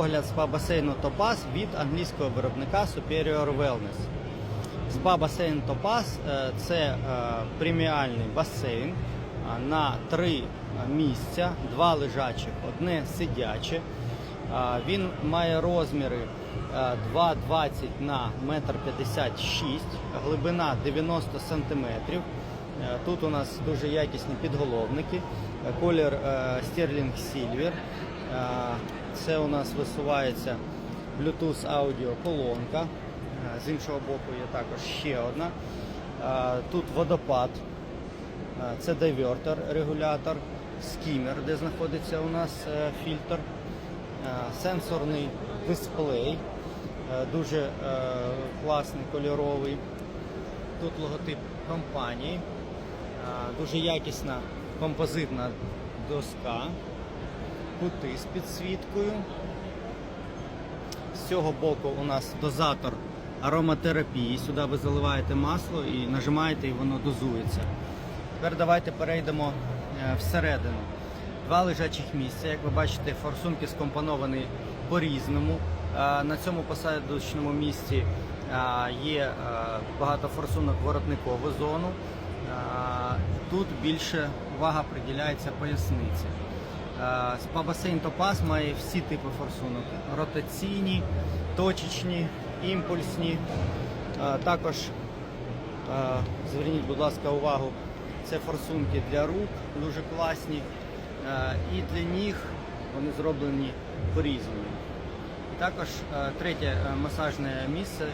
Огляд спа-басейну Топаз від англійського виробника Superior Wellness. Спа-басейн Топаз е, це е, преміальний басейн е, на три місця, два лежачих, одне сидяче. Він має розміри е, 2,20 на 1,56 м, глибина 90 см. Тут у нас дуже якісні підголовники, колір Sterling Silver. Це у нас висувається Bluetooth аудіо колонка. З іншого боку є також ще одна. Тут водопад, це дивертор, регулятор, скімер, де знаходиться у нас е, фільтр, сенсорний дисплей, е, дуже е, класний кольоровий. Тут логотип компанії, дуже якісна композитна доска, кути з підсвіткою. З цього боку у нас дозатор ароматерапії. Сюди ви заливаєте масло і нажимаєте, і воно дозується. Тепер давайте перейдемо е, всередину. Два лежачих місця. Як ви бачите, форсунки скомпоновані по-різному. Е, На цьому посадочному місці е, є багато форсунок воротникову зону. Тут більше увага приділяється поясниці. Е, Спа-басейн Топаз має всі типи форсунок: ротаційні, точечні, імпульсні. Е, Також е, зверніть, будь ласка, увагу, це форсунки для рук, дуже класні. І для ніг вони зроблені по-різному. Також третє масажне місце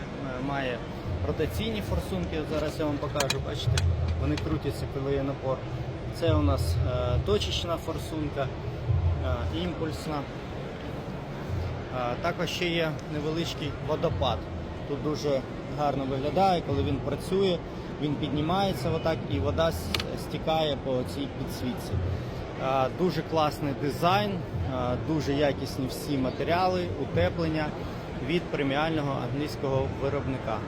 має ротаційні форсунки. Зараз я вам покажу, бачите, вони крутяться, коли є напор. Це у нас е, точечна форсунка, е, імпульсна. Е, Також ще є невеличкий водопад. Тут дуже гарно виглядає, коли він працює, він піднімається отак і вода стікає по цій підсвітці. Дуже класний дизайн, дуже якісні всі матеріали, утеплення від преміального англійського виробника.